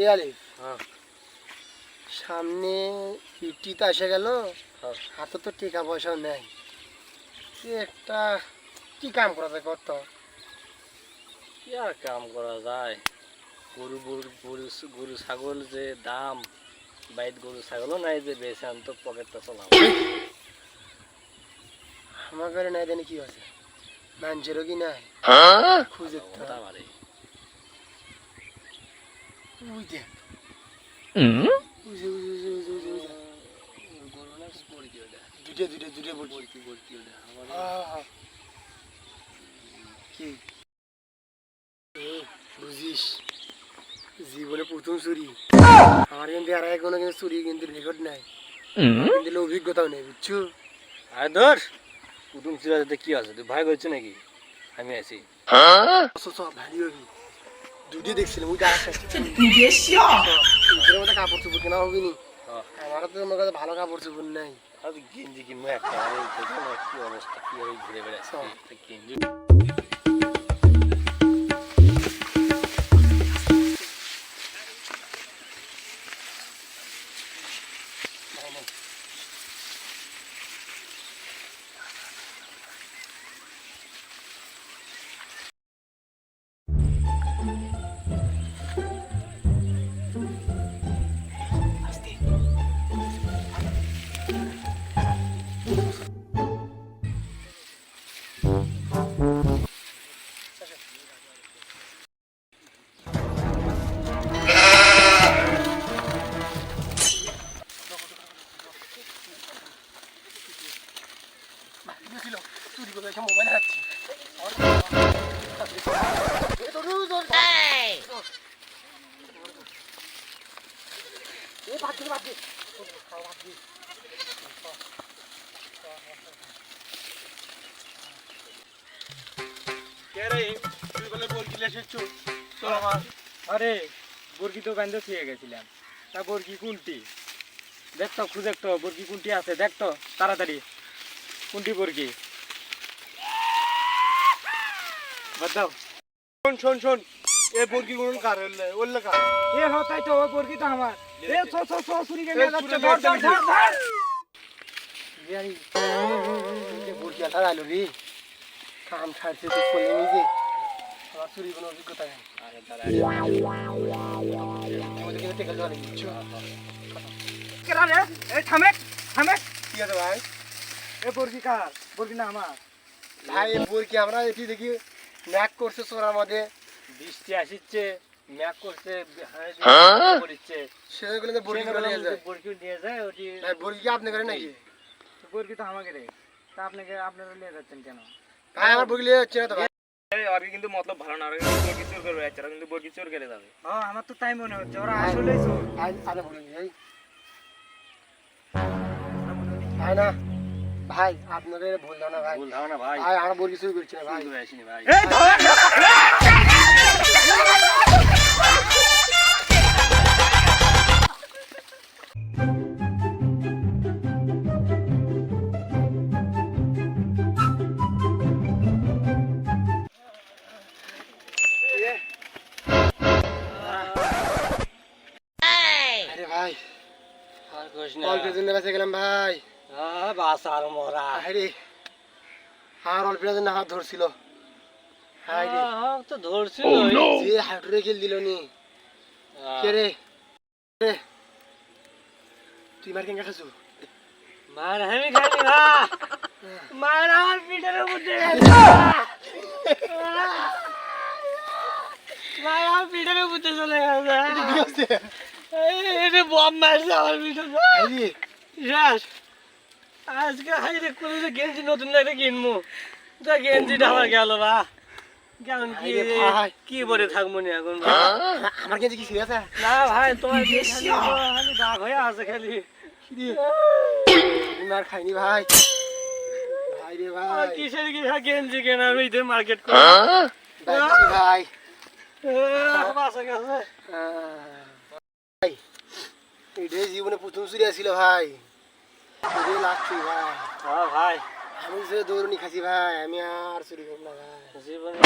এ হ্যাঁ। সামনে ফিফটি তো এসে গেল হ্যাঁ। হাতে তো টাকা পয়সাও নেই। একটা কি কাম করা যায় কত? কি আর কাম করা যায়? গরু গরু গরু গরু ছাগল যে দাম বাইত গরু ছাগলও নাই যে বেছে আন তো পকেটটা চলাম। আমার ঘরে নাই জানি কি আছে। মানুষেরও কি নাই? খুঁজে তো কথা বাড়ি উই দেখ উই যে, উই যে, উই যে, উই যে, উই যে, উই যে। গরু না দুটে দুটে দুটে বলছি ওটা কি বুঝিস জীবনে প্রথম চুরি আমার কিন্তু আর কোনো কিন্তু চুরি কিন্তু রেকর্ড নাই। কিন্তু অভিজ্ঞতাও নেই বুঝছ আরে ধর কুটুম সিরাজতে কি আছে তুই ভাই করছে নাকি? আমি আছি। সব ভারী হবি। দুটি দেখছিলাম ওইটা আরেকটা নিজের মধ্যে কাপড় চোপড় কেনা হবে নি? হ্যাঁ। আমারও তো আমার কাছে ভালো কাপড় চোপড় নাই। আর গেঞ্জি কিনবো একটা কি অবস্থা? কি ঘুরে বেড়াচ্ছে? গেঞ্জি ছিল চুরি করে এসে মোবাইল। আরে বরকি তো গান্ধে থুয়ে গেছিলাম তা বরকি কোনটি দেখ তো খুঁজে তো বরকি কোনটি আছে দেখ তো তাড়াতাড়ি। কোনটি বরকি? বাদ দাও। শোন শোন শোন এ বর্গি গুণ কার? হলে ওল্লে কার এ হ তাই তো ও বরকি তো আমার। এ ছো ছো ছো চুরি করে নিয়ে যাচ্ছে ধর ধর ধর ধর। বিয়ারি এই বর্গি আলা আলো রে। কাম ছাড়ছে তো চলে নিজে। আমার চুরি কোনো অভিজ্ঞতা নেই। আরে দাঁড়া আমাদের কিন্তু টেকা জলে দিচ্ছ কেরা রে? এ থামে থামে। কি আছে ভাই? এ বরকি কার বরকি না আমার। ভাই এই বর্গি আমরা এটি দেখি ম্যাক করছে সোরার মধ্যে। বৃষ্টি আসিচ্ছে ম্যাক করছে হাঁড়ি সেগুলো তো বর্গি করে নিয়ে যায়। বরকি নিয়ে যায় ওটি ভাই বর্গি আপনি করে নাকি? বরকি তো আমাকে রে। তা আপনাকে আপনারা নিয়ে যাচ্ছেন কেন? ভাই আমার বর্গি লিয়ে যাচ্ছে না তো ভাই। আর কিন্তু মতলব ভালো না বরকি চোর করবে কিন্তু বরকি চোর করে যাবে। ও আমার তো তাই মনে হচ্ছে ওরা আসলেই চোর। ভাই না ভাই আপনাদের ভুল না ভাই। ভুল ধারণা ভাই। ভাই আমরা বর্গি চুরি করছি না ভাই। আসিনি ভাই। এই ভাই আর কইস না। অল্পের জন্য বেঁচে গেলাম ভাই। বাস আর মরা। আরে আর অল্পের জন্য হাত ধরছিল। হাই তো ধরছিল। যে হাঁটুরে খেল দিল নি। কে রে? রে? তুই মার কেঙ্গা খাসু মার আমি খাইনি না মার আমার পিঠের উপরে মার আমার পিঠের উপরে চলে গেছে। এটা বম মারছে আমার পিঠে শেষ আজকে হাইরে করে যে গেঞ্জি নতুন একটা কিনবো তা গেঞ্জিটা আমার গেল বা। কেমন কি কি পরে থাকব নি এখন আমার কাছে কি সিরিয়াস না ভাই তোমার খালি খালি দাগ হয়ে আছে খালি। মার খাইনি ভাই। কিসের কিসের গেঞ্জি কেনা? আমি ইধে মার্কেট করে ভাই ভাই। এটাই জীবনে প্রথম চুরি আসছিল ভাই। লাগছি ভাই। হ্যাঁ ভাই। আমি যে দৌড়নি খাসি ভাই আমি আর চুরি করব না ভাই। জীবনে